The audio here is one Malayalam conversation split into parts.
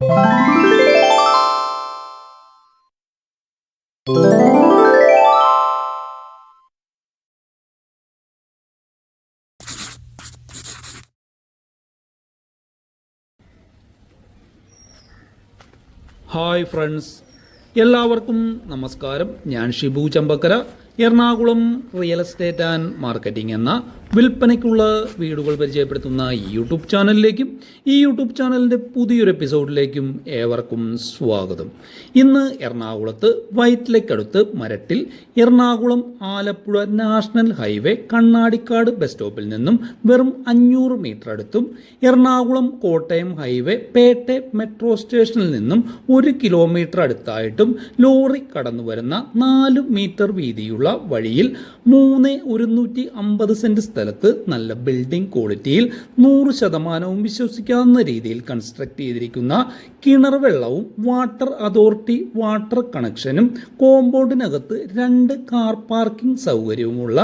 ഹായ് ഫ്രണ്ട്സ് എല്ലാവർക്കും നമസ്കാരം. ഞാൻ Shibu Chambakkara. Ernakulam real estate and marketing എന്ന വിൽപ്പനയ്ക്കുള്ള വീടുകൾ പരിചയപ്പെടുത്തുന്ന യൂട്യൂബ് ചാനലിലേക്കും ഈ യൂട്യൂബ് ചാനലിന്റെ പുതിയൊരു എപ്പിസോഡിലേക്കും ഏവർക്കും സ്വാഗതം. ഇന്ന് എറണാകുളത്ത് വൈറ്റിലയ്ക്കടുത്ത് മരട്ടിൽ Ernakulam Alappuzha national highway Kannadikkad bus സ്റ്റോപ്പിൽ നിന്നും വെറും അഞ്ഞൂറ് മീറ്റർ അടുത്തും എറണാകുളം കോട്ടയം ഹൈവേ പേട്ടെ മെട്രോ സ്റ്റേഷനിൽ നിന്നും ഒരു കിലോമീറ്റർ അടുത്തായിട്ടും ലോറി കടന്നു വരുന്ന നാല് മീറ്റർ വീതിയുള്ള വഴിയിൽ മൂന്ന് ഒരുന്നൂറ്റി അമ്പത് സെന്റ് സ്ഥലത്ത് നല്ല ബിൽഡിംഗ് ക്വാളിറ്റിയിൽ നൂറ് ശതമാനവും വിശ്വസിക്കാവുന്ന രീതിയിൽ കൺസ്ട്രക്ട് ചെയ്തിരിക്കുന്ന കിണർ വെള്ളവും വാട്ടർ അതോറിറ്റി വാട്ടർ കണക്ഷനും കോമ്പൗണ്ടിനകത്ത് രണ്ട് കാർ പാർക്കിംഗ് സൗകര്യവുമുള്ള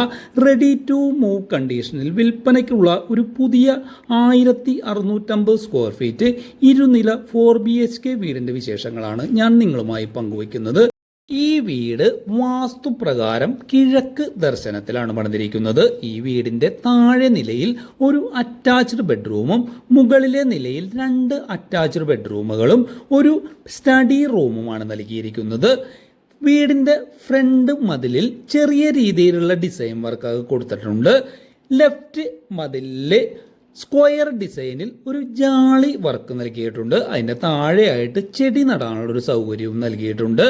റെഡി ടു മൂവ് കണ്ടീഷനിൽ വിൽപ്പനയ്ക്കുള്ള ഒരു പുതിയ ആയിരത്തി അറുന്നൂറ്റമ്പത് സ്ക്വയർ ഫീറ്റ് ഇരുനില ഫോർ ബി എച്ച് കെ വീടിന്റെ വിശേഷങ്ങളാണ് ഞാൻ നിങ്ങളുമായി പങ്കുവയ്ക്കുന്നത്. ഈ വീട് വാസ്തുപ്രകാരം കിഴക്ക് ദർശനത്തിലാണ് പണിതിരിക്കുന്നത്. ഈ വീടിന്റെ താഴെ നിലയിൽ ഒരു അറ്റാച്ച്ഡ് ബെഡ്റൂമും മുകളിലെ നിലയിൽ രണ്ട് അറ്റാച്ച്ഡ് ബെഡ്റൂമുകളും ഒരു സ്റ്റഡി റൂമുമാണ് നൽകിയിരിക്കുന്നത്. വീടിന്റെ ഫ്രണ്ട് മതിലിൽ ചെറിയ രീതിയിലുള്ള ഡിസൈൻ വർക്ക് കൊടുത്തിട്ടുണ്ട്. ലെഫ്റ്റ് മതിലിൽ സ്ക്വയർ ഡിസൈനിൽ ഒരു ജാളി വർക്ക് നൽകിയിട്ടുണ്ട്. അതിന്റെ താഴെയായിട്ട് ചെടി നടാനുള്ള ഒരു സൗകര്യവും നൽകിയിട്ടുണ്ട്.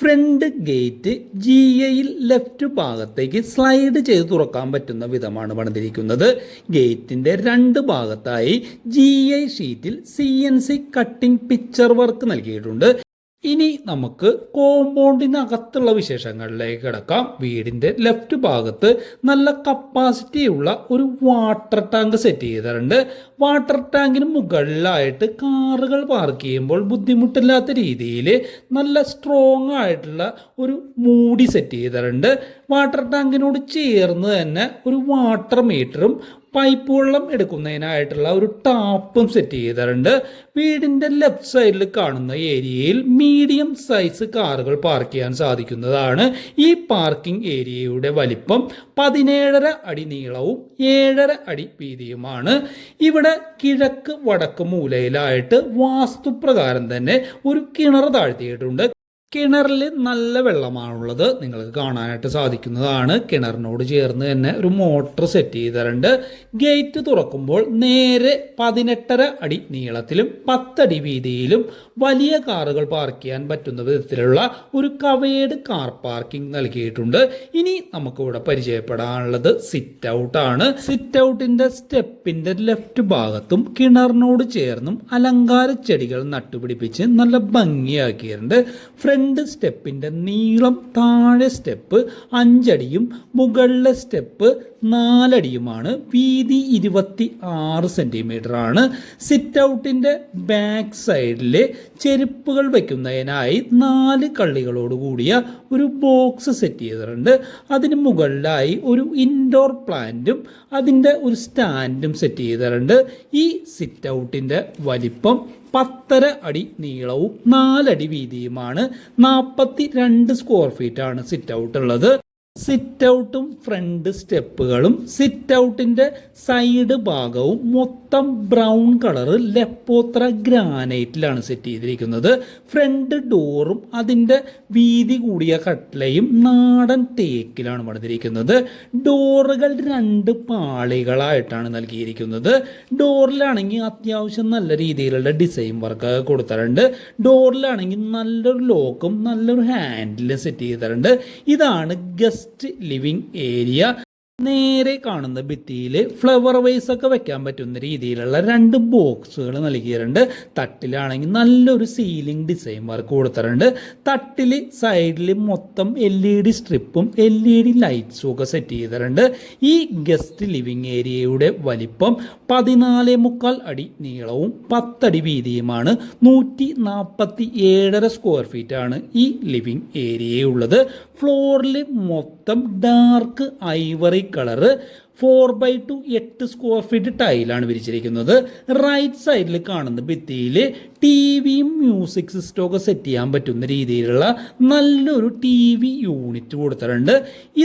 ഫ്രണ്ട് ഗേറ്റ് ജി എയിൽ ലെഫ്റ്റ് ഭാഗത്തേക്ക് സ്ലൈഡ് ചെയ്ത് തുറക്കാൻ പറ്റുന്ന വിധമാണ് പണിതിരിക്കുന്നത്. ഗേറ്റിന്റെ രണ്ട് ഭാഗത്തായി ജി ഐ ഷീറ്റിൽ C N C cutting picture work നൽകിയിട്ടുണ്ട്. ഇനി നമുക്ക് കോമ്പൗണ്ടിനകത്തുള്ള വിശേഷങ്ങളിലേക്ക് കിടക്കാം. വീടിന്റെ ലെഫ്റ്റ് ഭാഗത്ത് നല്ല കപ്പാസിറ്റി ഉള്ള ഒരു വാട്ടർ ടാങ്ക് സെറ്റ് ചെയ്തിട്ടുണ്ട്. വാട്ടർ ടാങ്കിന് മുകളിലായിട്ട് കാറുകൾ പാർക്ക് ചെയ്യുമ്പോൾ ബുദ്ധിമുട്ടില്ലാത്ത രീതിയിൽ നല്ല സ്ട്രോങ് ആയിട്ടുള്ള ഒരു മൂടി സെറ്റ് ചെയ്തിട്ടുണ്ട്. വാട്ടർ ടാങ്കിനോട് ചേർന്ന് തന്നെ ഒരു വാട്ടർ മീറ്ററും പൈപ്പ് വെള്ളം എടുക്കുന്നതിനായിട്ടുള്ള ഒരു ടാപ്പും സെറ്റ് ചെയ്തിട്ടുണ്ട്. വീടിന്റെ ലെഫ്റ്റ് സൈഡിൽ കാണുന്ന ഏരിയയിൽ മീഡിയം സൈസ് കാറുകൾ പാർക്ക് ചെയ്യാൻ സാധിക്കുന്നതാണ്. ഈ പാർക്കിംഗ് ഏരിയയുടെ വലിപ്പം പതിനേഴര അടി നീളവും ഏഴര അടി വീതിയുമാണ്. ഇവിടെ കിഴക്ക് വടക്ക് മൂലയിലായിട്ട് വാസ്തുപ്രകാരം തന്നെ ഒരു കിണർ താഴ്ത്തിയിട്ടുണ്ട്. കിണറിൽ നല്ല വെള്ളമാണുള്ളത്. നിങ്ങൾക്ക് കാണാനായിട്ട് സാധിക്കുന്നതാണ്. കിണറിനോട് ചേർന്ന് തന്നെ ഒരു മോട്ടർ സെറ്റ് ചെയ്തിട്ടുണ്ട്. ഗേറ്റ് തുറക്കുമ്പോൾ നേരെ പതിനെട്ടര അടി നീളത്തിലും പത്തടി വീതിയിലും വലിയ കാറുകൾ പാർക്ക് ചെയ്യാൻ പറ്റുന്ന വിധത്തിലുള്ള ഒരു കവേഡ് കാർ പാർക്കിംഗ് നൽകിയിട്ടുണ്ട്. ഇനി നമുക്കിവിടെ പരിചയപ്പെടാനുള്ളത് സിറ്റ് ഔട്ട് ആണ്. സിറ്റ് ഔട്ടിന്റെ സ്റ്റെപ്പിന്റെ ലെഫ്റ്റ് ഭാഗത്തും കിണറിനോട് ചേർന്നും അലങ്കാര ചെടികൾ നട്ടുപിടിപ്പിച്ച് നല്ല ഭംഗിയാക്കിയിട്ടുണ്ട്. ഫ്രണ്ട് സ്റ്റെപ്പിന്റെ നീളം താഴെ സ്റ്റെപ്പ് അഞ്ചടിയും മുകളിലെ സ്റ്റെപ്പ് നാലടിയുമാണ്. വീതി ഇരുപത്തി ആറ് സെന്റിമീറ്റർ ആണ് സിറ്റ് ഔട്ടിന്റെ ബാക്ക് സൈഡിലെ ചെരുപ്പുകൾ വയ്ക്കുന്നതിനായി നാല് കള്ളികളോട് കൂടിയ ഒരു ബോക്സ് സെറ്റ് ചെയ്തിട്ടുണ്ട്. അതിന് മുകളിലായി ഒരു ഇൻഡോർ പ്ലാന്റും അതിന്റെ ഒരു സ്റ്റാൻഡും സെറ്റ് ചെയ്തിട്ടുണ്ട്. ഈ സിറ്റ് ഔട്ടിന്റെ വലിപ്പം പത്തര അടി നീളവും നാലടി വീതിയുമാണ് നാൽപ്പത്തി രണ്ട് സ്ക്വയർ ആണ് സിറ്റ് ഔട്ട് ഉള്ളത്. സിറ്റ് ഔട്ടും ഫ്രണ്ട് സ്റ്റെപ്പുകളും സിറ്റ് ഔട്ടിന്റെ സൈഡ് ഭാഗവും മൊത്തം ബ്രൗൺ കളർ ലെപ്പോത്ര ഗ്രാനൈറ്റിലാണ് സെറ്റ് ചെയ്തിരിക്കുന്നത്. ഫ്രണ്ട് ഡോറും അതിന്റെ വീതി കൂടിയ കട്ട്ലയും നാടൻ തേക്കിലാണ് പണിതിരിക്കുന്നത്. ഡോറുകൾ രണ്ട് പാളികളായിട്ടാണ് നൽകിയിരിക്കുന്നത്. ഡോറിലാണെങ്കിൽ അത്യാവശ്യം നല്ല രീതിയിലുള്ള ഡിസൈൻ വർക്ക് കൊടുത്തിട്ടുണ്ട്. ഡോറിലാണെങ്കിൽ നല്ലൊരു ലോക്കും നല്ലൊരു ഹാൻഡിലും സെറ്റ് ചെയ്തിട്ടുണ്ട്. ഇതാണ് ഗസ്റ്റ് ലിവിങ് ഏരിയ നേരെ കാണുന്ന ഭിത്തിയിൽ ഫ്ലവർ വൈസ് ഒക്കെ വെക്കാൻ പറ്റുന്ന രീതിയിലുള്ള രണ്ട് ബോക്സുകൾ നൽകിയിട്ടുണ്ട്. തട്ടിലാണെങ്കിൽ നല്ലൊരു സീലിംഗ് ഡിസൈൻ വർക്ക് കൊടുത്തിട്ടുണ്ട്. തട്ടിൽ സൈഡിൽ മൊത്തം എൽ ഇ ഡി സ്ട്രിപ്പും എൽ ഇ ഡി ലൈറ്റ്സും ഒക്കെ സെറ്റ് ചെയ്തിട്ടുണ്ട്. ഈ ഗസ്റ്റ് ലിവിങ് ഏരിയയുടെ വലിപ്പം പതിനാല് മുക്കാൽ അടി നീളവും പത്തടി വീതിയുമാണ്. നൂറ്റി നാൽപ്പത്തി ഏഴര സ്ക്വയർ ഫീറ്റ് ആണ് ഈ ലിവിങ് ഏരിയയുള്ളത് ഫ്ലോറിൽ മൊത്തം മൊത്തം dark ivory colour four by two എട്ട് സ്ക്വയർ ഫീറ്റ് ടൈലാണ് വിരിച്ചിരിക്കുന്നത്. റൈറ്റ് സൈഡിൽ കാണുന്ന ഭിത്തിയിൽ ടി വിയും മ്യൂസിക് സിസ്റ്റമൊക്കെ സെറ്റ് ചെയ്യാൻ പറ്റുന്ന രീതിയിലുള്ള നല്ലൊരു ടി വി യൂണിറ്റ് കൊടുത്തിട്ടുണ്ട്.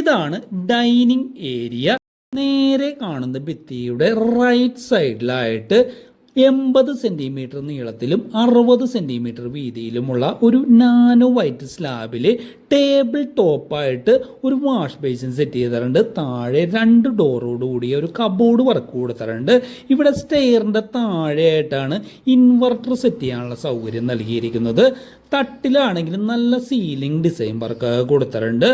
ഇതാണ് ഡൈനിങ് ഏരിയ നേരെ കാണുന്ന ഭിത്തിയുടെ റൈറ്റ് സൈഡിലായിട്ട് എൺപത് സെന്റിമീറ്റർ നീളത്തിലും അറുപത് സെന്റിമീറ്റർ വീതിയിലുമുള്ള ഒരു നാനോ വൈറ്റ് സ്ലാബിൽ ടേബിൾ ടോപ്പായിട്ട് ഒരു വാഷ് ബേസിൻ സെറ്റ് ചെയ്തിട്ടുണ്ട്. താഴെ രണ്ട് ഡോറോട് കൂടിയ ഒരു കബോർഡ് വർക്ക് കൊടുത്തിട്ടുണ്ട്. ഇവിടെ സ്റ്റെയറിന്റെ താഴെയായിട്ടാണ് ഇൻവെർട്ടർ സെറ്റ് ചെയ്യാനുള്ള സൗകര്യം നൽകിയിരിക്കുന്നത്. തട്ടിലാണെങ്കിലും നല്ല സീലിംഗ് ഡിസൈൻ വർക്ക് കൊടുത്തിട്ടുണ്ട്.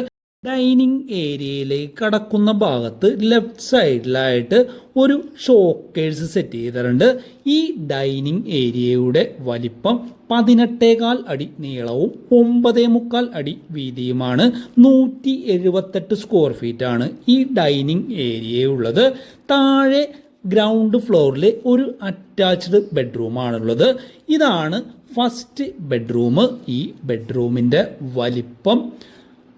ഡൈനിങ് ഏരിയയിലേക്ക് കടക്കുന്ന ഭാഗത്ത് ലെഫ്റ്റ് സൈഡിലായിട്ട് ഒരു ഷോക്കേഴ്സ് സെറ്റ് ചെയ്തിട്ടുണ്ട്. ഈ ഡൈനിങ് ഏരിയയുടെ വലിപ്പം പതിനെട്ടേകാൽ അടി നീളവും ഒമ്പതേ മുക്കാൽ അടി വീതിയുമാണ്. നൂറ്റി എഴുപത്തെട്ട് സ്ക്വയർ ഫീറ്റ് ആണ് ഈ ഡൈനിങ് ഏരിയയുള്ളത്. താഴെ ഗ്രൗണ്ട് ഫ്ലോറിൽ ഒരു അറ്റാച്ച്ഡ് ബെഡ്റൂമാണുള്ളത് ഇതാണ് ഫസ്റ്റ് ബെഡ്റൂം. ഈ ബെഡ്റൂമിന്റെ വലിപ്പം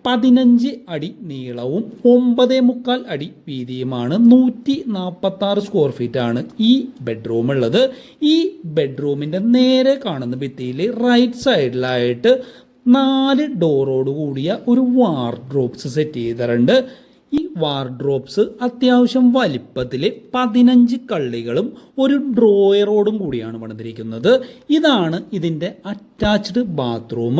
പതിനഞ്ച് അടി നീളവും ഒമ്പതേ മുക്കാൽ അടി വീതിയുമാണ് നൂറ്റി നാൽപ്പത്തി ആറ് സ്ക്വയർ ഫീറ്റ് ആണ് ഈ ബെഡ്റൂം ഉള്ളത്. ഈ ബെഡ്റൂമിന്റെ നേരെ കാണുന്ന ഭിത്തിയിൽ റൈറ്റ് സൈഡിലായിട്ട് നാല് ഡോറോട് കൂടിയ ഒരു വാർഡ്രോബ്സ് സെറ്റ് ചെയ്തിട്ടുണ്ട്. ഈ വാർഡ്രോപ്സ് അത്യാവശ്യം വലിപ്പത്തിൽ പതിനഞ്ച് കള്ളികളും ഒരു ഡ്രോയറോടും കൂടിയാണ് പണിതിരിക്കുന്നത്. ഇതാണ് ഇതിന്റെ അറ്റാച്ച്ഡ് ബാത്റൂം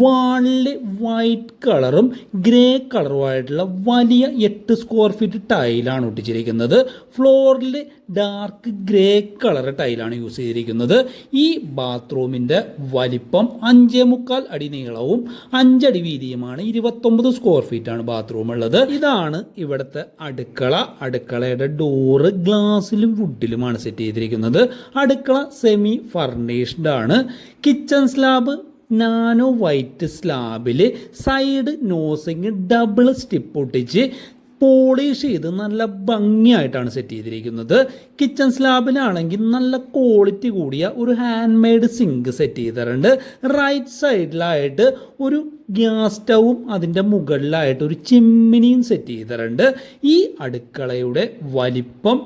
വാളിൽ വൈറ്റ് കളറും ഗ്രേ കളറുമായിട്ടുള്ള വലിയ എട്ട് സ്ക്വയർ ഫീറ്റ് ടൈലാണ് ഒട്ടിച്ചിരിക്കുന്നത്. ഫ്ലോറിൽ ഡാർക്ക് ഗ്രേ കളർ ടൈലാണ് യൂസ് ചെയ്തിരിക്കുന്നത്. ഈ ബാത്റൂമിന്റെ വലിപ്പം അഞ്ചേ മുക്കാൽ അടി നീളവും അഞ്ചടി വീതിയുമാണ്. ഇരുപത്തൊമ്പത് സ്ക്വയർ ഫീറ്റ് ആണ് ബാത്റൂം ഉള്ളത്. ഇതാണ് ഇവിടുത്തെ അടുക്കള. അടുക്കളയുടെ ഡോറ് ഗ്ലാസ്സിലും വുഡിലുമാണ് സെറ്റ് ചെയ്തിരിക്കുന്നത്. അടുക്കള സെമി ഫർണിഷ്ഡ് ആണ്. കിച്ചൺ സ്ലാബ് നാനോ വൈറ്റ് സ്ലാബിൽ സൈഡ് നോസിങ് ഡബിൾ സ്റ്റിപ്പ് ഒട്ടിച്ച് പോളിഷ് ചെയ്ത് നല്ല ഭംഗിയായിട്ടാണ് സെറ്റ് ചെയ്തിരിക്കുന്നത്. കിച്ചൺ സ്ലാബിലാണെങ്കിൽ നല്ല ക്വാളിറ്റി കൂടിയ ഒരു ഹാൻഡ് മെയ്ഡ് സിങ്ക് സെറ്റ് ചെയ്തിട്ടുണ്ട്. റൈറ്റ് സൈഡിലായിട്ട് ഒരു ഗ്യാസ് സ്റ്റൗവും അതിന്റെ മുകളിലായിട്ട് ഒരു ചിമ്മിനിയും സെറ്റ് ചെയ്തിട്ടുണ്ട്. ഈ അടുക്കളയുടെ വലിപ്പം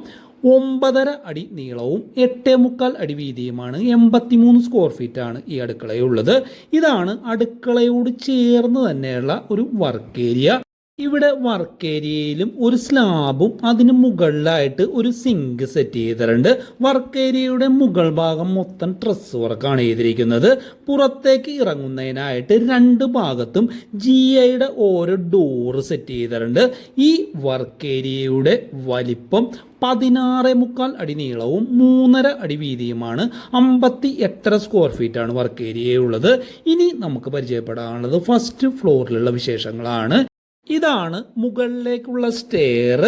ഒമ്പതര അടി നീളവും എട്ടേ മുക്കാൽ അടി വീതിയുമാണ്. എൺപത്തിമൂന്ന് സ്ക്വയർ ഫീറ്റ് ആണ് ഈ അടുക്കളയുള്ളത്. ഇതാണ് അടുക്കളയോട് ചേർന്ന് തന്നെയുള്ള ഒരു വർക്ക് ഏരിയ ഇവിടെ വർക്ക് ഏരിയയിലും ഒരു സ്ലാബും അതിന് മുകളിലായിട്ട് ഒരു സിങ്ക് സെറ്റ് ചെയ്തിട്ടുണ്ട്. വർക്ക് ഏരിയയുടെ മുകൾ ഭാഗം മൊത്തം ട്രസ് വർക്കാണ് ചെയ്തിരിക്കുന്നത്. പുറത്തേക്ക് ഇറങ്ങുന്നതിനായിട്ട് രണ്ട് ഭാഗത്തും ജി ഐയുടെ ഓരോ ഡോറ് സെറ്റ് ചെയ്തിട്ടുണ്ട്. ഈ വർക്ക് ഏരിയയുടെ വലിപ്പം പതിനാറ് മുക്കാൽ അടി നീളവും മൂന്നര അടി വീതിയുമാണ്. അമ്പത്തി എട്ടര സ്ക്വയർ ഫീറ്റാണ് വർക്ക് ഏരിയ ഉള്ളത് ഇനി നമുക്ക് പരിചയപ്പെടാനുള്ളത് ഫസ്റ്റ് ഫ്ലോറിലുള്ള വിശേഷങ്ങളാണ്. ഇതാണ് മുകളിലേക്കുള്ള സ്റ്റെയർ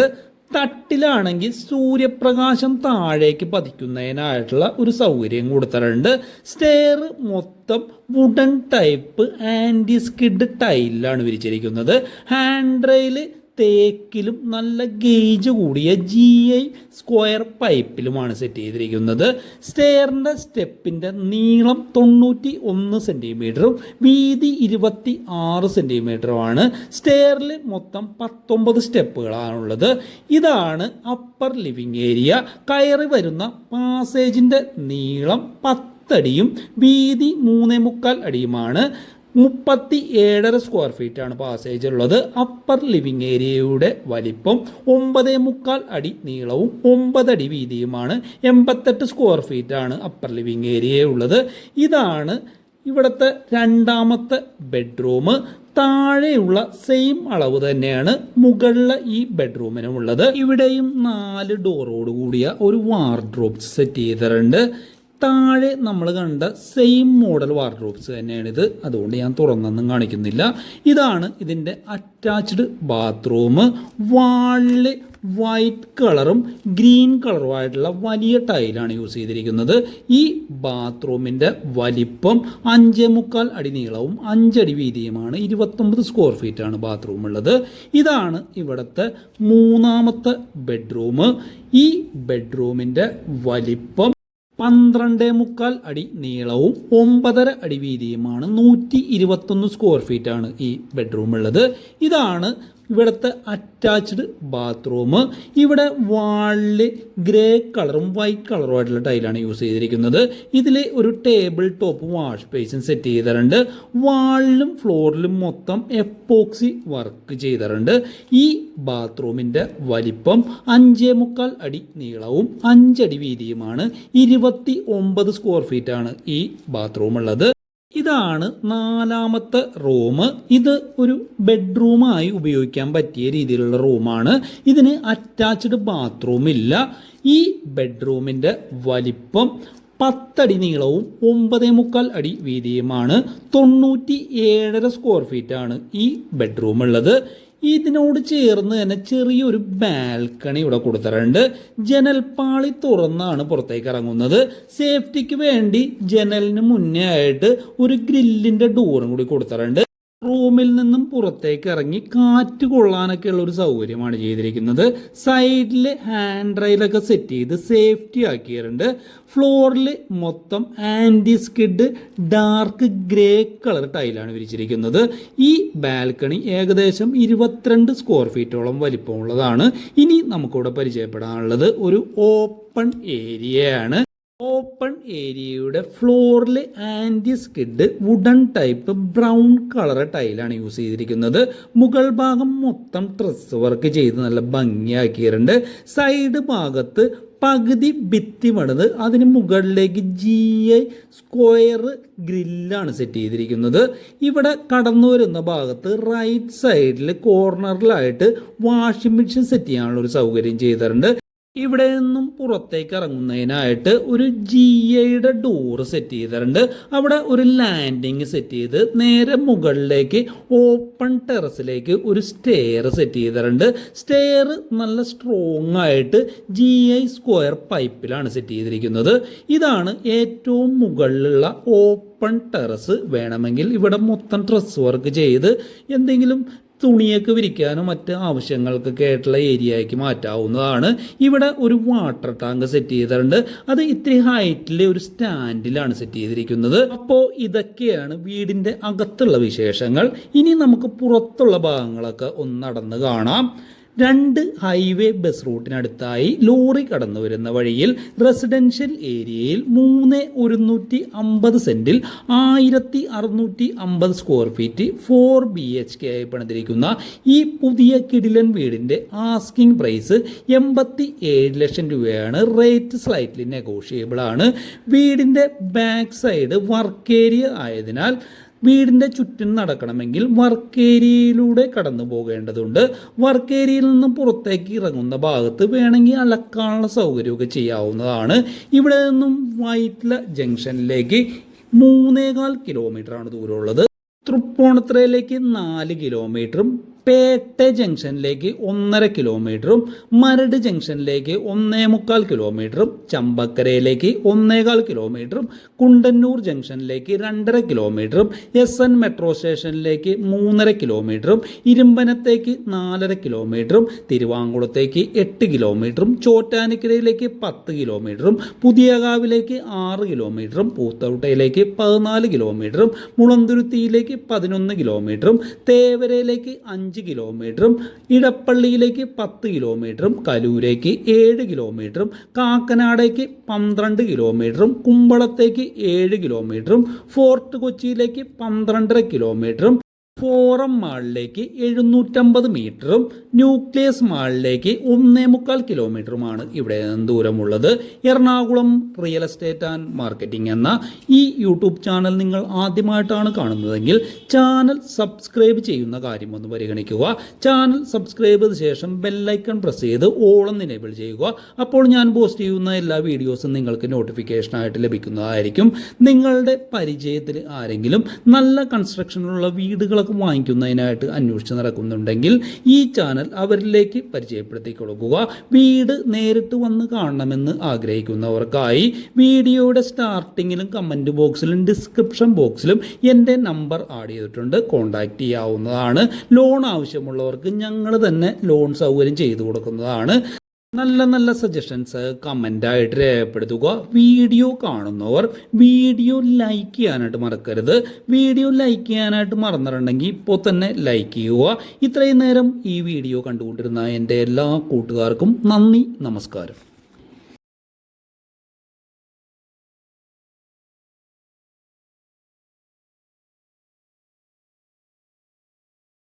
തട്ടിലാണെങ്കിൽ സൂര്യപ്രകാശം താഴേക്ക് പതിക്കുന്നതിനായിട്ടുള്ള ഒരു സൗകര്യം കൊടുത്തിട്ടുണ്ട്. സ്റ്റെയർ മൊത്തം വുഡൻ ടൈപ്പ് ആന്റി സ്കിഡ് ടൈലിലാണ് വിരിച്ചിരിക്കുന്നത്. ഹാൻഡ് റെയിൽ തേക്കിലും നല്ല ഗേജ് കൂടിയ ജി ഐ സ്ക്വയർ പൈപ്പിലുമാണ് സെറ്റ് ചെയ്തിരിക്കുന്നത്. സ്റ്റെയറിന്റെ സ്റ്റെപ്പിന്റെ നീളം തൊണ്ണൂറ്റി ഒന്ന് സെന്റിമീറ്ററും വീതി ഇരുപത്തി ആറ് സെന്റിമീറ്ററുമാണ് സ്റ്റെയറിൽ മൊത്തം പത്തൊമ്പത് സ്റ്റെപ്പുകളാണുള്ളത്. ഇതാണ് അപ്പർ ലിവിങ് ഏരിയ കയറി വരുന്ന പാസേജിന്റെ നീളം പത്തടിയും വീതി മൂന്നേ മുക്കാൽ അടിയുമാണ്. മുപ്പത്തി ഏഴര സ്ക്വയർ ഫീറ്റ് ആണ് പാസേജ് ഉള്ളത്. അപ്പർ ലിവിങ് ഏരിയയുടെ വലിപ്പം ഒമ്പത് മുക്കാൽ അടി നീളവും ഒമ്പതടി വീതിയുമാണ്. എൺപത്തെട്ട് സ്ക്വയർ ഫീറ്റ് ആണ് അപ്പർ ലിവിങ് ഏരിയ ഉള്ളത്. ഇതാണ് ഇവിടുത്തെ രണ്ടാമത്തെ ബെഡ്റൂം താഴെയുള്ള സെയിം അളവ് തന്നെയാണ് മുകളിലെ ഈ ബെഡ്റൂമിനും ഉള്ളത്. ഇവിടെയും നാല് ഡോറോട് കൂടിയ ഒരു വാർഡ്രോബ് സെറ്റ് ചെയ്തിട്ടുണ്ട്. താഴെ നമ്മൾ കണ്ട സെയിം മോഡൽ വാർഡ്രോബ്സ് ഇത് അതുകൊണ്ട് ഞാൻ തുറന്നൊന്നും കാണിക്കുന്നില്ല. ഇതാണ് ഇതിന്റെ അറ്റാച്ച്ഡ് ബാത്റൂം വാളിൽ വൈറ്റ് കളറും ഗ്രീൻ കളറുമായിട്ടുള്ള വലിയ ടൈലാണ് യൂസ് ചെയ്തിരിക്കുന്നത്. ഈ ബാത്റൂമിന്റെ വലിപ്പം അഞ്ചേ മുക്കാൽ അടി നീളവും അഞ്ചടി വീതിയുമാണ്. ഇരുപത്തൊമ്പത് സ്ക്വയർ ഫീറ്റാണ് ബാത്റൂം ഉള്ളത്. ഇതാണ് ഇവിടുത്തെ മൂന്നാമത്തെ ബെഡ്റൂം ഈ ബെഡ്റൂമിന്റെ വലിപ്പം പന്ത്രണ്ടേ മുക്കാൽ അടി നീളവും ഒമ്പതര അടി വീതിയുമാണ് നൂറ്റി ഇരുപത്തൊന്ന് സ്ക്വയർ ഫീറ്റ് ആണ് ഈ ബെഡ്റൂം ഉള്ളത്. ഇതാണ് ഇവിടുത്തെ അറ്റാച്ച്ഡ് ബാത്റൂം ഇവിടെ വാളിൽ ഗ്രേ കളറും വൈറ്റ് കളറും ആയിട്ടുള്ള ടൈലാണ് യൂസ് ചെയ്തിരിക്കുന്നത്. ഇതിൽ ഒരു table top wash basin set ചെയ്തിട്ടുണ്ട്. വാളിലും ഫ്ലോറിലും മൊത്തം എപ്പോക്സി വർക്ക് ചെയ്തിട്ടുണ്ട്. ഈ ബാത്റൂമിന്റെ വലിപ്പം അഞ്ചേ മുക്കാൽ അടി നീളവും അഞ്ചടി വീതിയുമാണ്. ഇരുപത്തി ഒമ്പത് സ്ക്വയർ ഫീറ്റാണ് ഈ ബാത്റൂം ഉള്ളത്. ഇതാണ് നാലാമത്തെ റൂം. ഇത് ഒരു ബെഡ്റൂമായി ഉപയോഗിക്കാൻ പറ്റിയ രീതിയിലുള്ള റൂമാണ്. ഇതിന് അറ്റാച്ച്ഡ് ബാത്റൂം ഇല്ല. ഈ ബെഡ്റൂമിന്റെ വലിപ്പം പത്തടി നീളവും ഒമ്പതേ മുക്കാൽ അടി വീതിയുമാണ്. തൊണ്ണൂറ്റി ഏഴര സ്ക്വയർ ഫീറ്റാണ് ഈ ബെഡ്റൂം ഉള്ളത് ഇതിനോട് ചേർന്ന് തന്നെ ചെറിയൊരു ബാൽക്കണി ഇവിടെ കൊടുത്തിട്ടുണ്ട്. ജനൽപ്പാളി തുറന്നാണ് പുറത്തേക്ക് ഇറങ്ങുന്നത്. സേഫ്റ്റിക്ക് വേണ്ടി ജനലിന് മുന്നേ ആയിട്ട് ഒരു ഗ്രില്ലിന്റെ ഡോറും കൂടി കൊടുത്തിട്ടുണ്ട്. റൂമിൽ നിന്നും പുറത്തേക്ക് ഇറങ്ങി കാറ്റ് കൊള്ളാനൊക്കെ ഉള്ള ഒരു സൗകര്യമാണ് ചെയ്തിരിക്കുന്നത്. സൈഡിൽ ഹാൻഡ് റെയിലൊക്കെ സെറ്റ് ചെയ്ത് സേഫ്റ്റി ആക്കിയിട്ടുണ്ട്. ഫ്ലോറിൽ മൊത്തം anti skid dark grey colour ടൈലാണ് വിരിച്ചിരിക്കുന്നത്. ഈ ബാൽക്കണി ഏകദേശം ഇരുപത്തിരണ്ട് സ്ക്വയർ ഫീറ്റോളം വലിപ്പമുള്ളതാണ്. ഇനി നമുക്കിവിടെ പരിചയപ്പെടാനുള്ളത് ഒരു ഓപ്പൺ ഏരിയയാണ്. ഓപ്പൺ ഏരിയയുടെ ഫ്ലോറിൽ anti skid wooden type brown colour ടൈലാണ് യൂസ് ചെയ്തിരിക്കുന്നത്. മുകൾ ഭാഗം മൊത്തം ഡ്രസ് വർക്ക് ചെയ്ത് നല്ല ഭംഗിയാക്കിയിട്ടുണ്ട്. സൈഡ് ഭാഗത്ത് പകുതി ഭിത്തി പണിത് അതിന് മുകളിലേക്ക് ജി ഐ സ്ക്വയർ ഗ്രില്ലാണ് സെറ്റ് ചെയ്തിരിക്കുന്നത്. ഇവിടെ കടന്നു വരുന്ന ഭാഗത്ത് റൈറ്റ് സൈഡിൽ കോർണറിലായിട്ട് വാഷിംഗ് മെഷീൻ സെറ്റ് ചെയ്യാനുള്ള ഒരു സൗകര്യം ചെയ്തിട്ടുണ്ട്. ഇവിടെ നിന്നും പുറത്തേക്ക് ഇറങ്ങുന്നതിനായിട്ട് ഒരു ജി എയുടെ ഡോറ് സെറ്റ് ചെയ്തിട്ടുണ്ട്. അവിടെ ഒരു ലാൻഡിങ് സെറ്റ് ചെയ്ത് നേരെ മുകളിലേക്ക് ഓപ്പൺ ടെറസിലേക്ക് ഒരു സ്റ്റെയർ സെറ്റ് ചെയ്തിട്ടുണ്ട്. സ്റ്റെയർ നല്ല സ്ട്രോങ് ആയിട്ട് ജി ഐ സ്ക്വയർ പൈപ്പിലാണ് സെറ്റ് ചെയ്തിരിക്കുന്നത്. ഇതാണ് ഏറ്റവും മുകളിലുള്ള ഓപ്പൺ ടെറസ് വേണമെങ്കിൽ ഇവിടെ മൊത്തം ഡ്രസ് വർക്ക് ചെയ്ത് എന്തെങ്കിലും തുണിയൊക്കെ വിരിക്കാനും മറ്റ് ആവശ്യങ്ങൾക്കൊക്കെ ആയിട്ടുള്ള ഏരിയയ്ക്ക് മാറ്റാവുന്നതാണ്. ഇവിടെ ഒരു വാട്ടർ ടാങ്ക് സെറ്റ് ചെയ്തിട്ടുണ്ട്. അത് ഇത്തിരി ഹൈറ്റിൽ ഒരു സ്റ്റാൻഡിലാണ് സെറ്റ് ചെയ്തിരിക്കുന്നത്. അപ്പോൾ ഇതൊക്കെയാണ് വീടിന്റെ അകത്തുള്ള വിശേഷങ്ങൾ. ഇനി നമുക്ക് പുറത്തുള്ള ഭാഗങ്ങളൊക്കെ ഒന്ന് നടന്ന് കാണാം. രണ്ട് ഹൈവേ ബസ് റൂട്ടിനടുത്തായി ലോറി കടന്നു വരുന്ന വഴിയിൽ റെസിഡൻഷ്യൽ ഏരിയയിൽ മൂന്ന് ഒരുന്നൂറ്റി അമ്പത് സെന്റിൽ ആയിരത്തി അറുന്നൂറ്റി അമ്പത് square feet four B H K ആയി പണിതിരിക്കുന്ന ഈ പുതിയ കിടിലൻ വീടിന്റെ ആസ്കിംഗ് പ്രൈസ് എൺപത്തി ഏഴ് ലക്ഷം രൂപയാണ്. റേറ്റ് സ്ലൈറ്റ്ലി നെഗോഷ്യബിൾ ആണ്. വീടിന്റെ ബാക്ക് സൈഡ് വർക്ക് ഏരിയ ആയതിനാൽ വീടിന്റെ ചുറ്റും നടക്കണമെങ്കിൽ വർക്ക് ഏരിയയിലൂടെ കടന്നു പോകേണ്ടതുണ്ട്. വർക്ക് ഏരിയയിൽ നിന്ന് പുറത്തേക്ക് ഇറങ്ങുന്ന ഭാഗത്ത് വേണമെങ്കിൽ അലക്കാനുള്ള സൗകര്യമൊക്കെ ചെയ്യാവുന്നതാണ്. ഇവിടെ നിന്നും വൈറ്റ്ല ജംഗ്ഷനിലേക്ക് മൂന്നേകാൽ കിലോമീറ്ററാണ് ദൂരമുള്ളത്. തൃപ്പൂണിത്തുറയിലേക്ക് നാല് കിലോമീറ്ററും പേട്ട ജംഗ്ഷനിലേക്ക് ഒന്നര കിലോമീറ്ററും മരട് ജംഗ്ഷനിലേക്ക് ഒന്നേ മുക്കാൽ കിലോമീറ്ററും ചമ്പക്കരയിലേക്ക് ഒന്നേകാൽ കിലോമീറ്ററും കുണ്ടന്നൂർ ജംഗ്ഷനിലേക്ക് രണ്ടര കിലോമീറ്ററും എസ് എൻ മെട്രോ സ്റ്റേഷനിലേക്ക് മൂന്നര കിലോമീറ്ററും ഇരുമ്പനത്തേക്ക് നാലര കിലോമീറ്ററും തിരുവാങ്കുളത്തേക്ക് എട്ട് കിലോമീറ്ററും ചോറ്റാനിക്കരയിലേക്ക് പത്ത് കിലോമീറ്ററും പുതിയകാവിലേക്ക് ആറ് കിലോമീറ്ററും പൂത്തൗട്ടയിലേക്ക് പതിനാല് കിലോമീറ്ററും മുളന്തുരുത്തിയിലേക്ക് പതിനൊന്ന് കിലോമീറ്ററും തേവരയിലേക്ക് അഞ്ച് കിലോമീറ്ററും ഇടപ്പള്ളിയിലേക്ക് പത്ത് കിലോമീറ്ററും കലൂരേക്ക് ഏഴ് കിലോമീറ്ററും കാക്കനാടേക്ക് പന്ത്രണ്ട് കിലോമീറ്ററും കുമ്പളത്തേക്ക് ഏഴ് കിലോമീറ്ററും ഫോർട്ട് കൊച്ചിയിലേക്ക് പന്ത്രണ്ടര കിലോമീറ്ററും ഫോറം മാളിലേക്ക് എഴുന്നൂറ്റമ്പത് മീറ്ററും ന്യൂക്ലിയസ് മാളിലേക്ക് ഒന്നേ മുക്കാൽ കിലോമീറ്ററുമാണ് ഇവിടെ നിന്ന് ദൂരമുള്ളത്. Ernakulam real estate and marketing എന്ന ഈ യൂട്യൂബ് ചാനൽ നിങ്ങൾ ആദ്യമായിട്ടാണ് കാണുന്നതെങ്കിൽ ചാനൽ സബ്സ്ക്രൈബ് ചെയ്യുന്ന കാര്യം ഒന്ന് പരിഗണിക്കുക. ചാനൽ സബ്സ്ക്രൈബ് ചെയ്ത ശേഷം ബെല്ലൈക്കൺ പ്രസ് ചെയ്ത് ഓളം എനേബിൾ ചെയ്യുക. അപ്പോൾ ഞാൻ പോസ്റ്റ് ചെയ്യുന്ന എല്ലാ വീഡിയോസും നിങ്ങൾക്ക് നോട്ടിഫിക്കേഷനായിട്ട് ലഭിക്കുന്നതായിരിക്കും. നിങ്ങളുടെ പരിചയത്തിൽ ആരെങ്കിലും നല്ല കൺസ്ട്രക്ഷനുള്ള വീടുകളൊക്കെ വാങ്ങിക്കുന്നതിനായിട്ട് അന്വേഷിച്ച് നടക്കുന്നുണ്ടെങ്കിൽ ഈ ചാനൽ അവരിലേക്ക് പരിചയപ്പെടുത്തി കൊടുക്കുക വീട് നേരിട്ട് വന്ന് കാണണമെന്ന് ആഗ്രഹിക്കുന്നവർക്കായി വീഡിയോയുടെ സ്റ്റാർട്ടിങ്ങിലും കമന്റ് ബോക്സിലും ഡിസ്ക്രിപ്ഷൻ ബോക്സിലും എന്റെ നമ്പർ ആഡ് ചെയ്തിട്ടുണ്ട്. കോൺടാക്റ്റ് ചെയ്യാവുന്നതാണ്. ലോൺ ആവശ്യമുള്ളവർക്ക് ഞങ്ങൾ തന്നെ ലോൺ സൗകര്യം ചെയ്തു കൊടുക്കുന്നതാണ്. നല്ല നല്ല സജഷൻസ് കമന്റായിട്ട് രേഖപ്പെടുത്തുക. വീഡിയോ കാണുന്നവർ വീഡിയോ ലൈക്ക് ചെയ്യാനായിട്ട് മറക്കരുത്. വീഡിയോ ലൈക്ക് ചെയ്യാനായിട്ട് മറന്നിട്ടുണ്ടെങ്കിൽ ഇപ്പോൾ തന്നെ ലൈക്ക് ചെയ്യുക. ഇത്രയും നേരം ഈ വീഡിയോ കണ്ടുകൊണ്ടിരുന്ന എന്റെ എല്ലാ കൂട്ടുകാർക്കും നന്ദി നമസ്കാരം.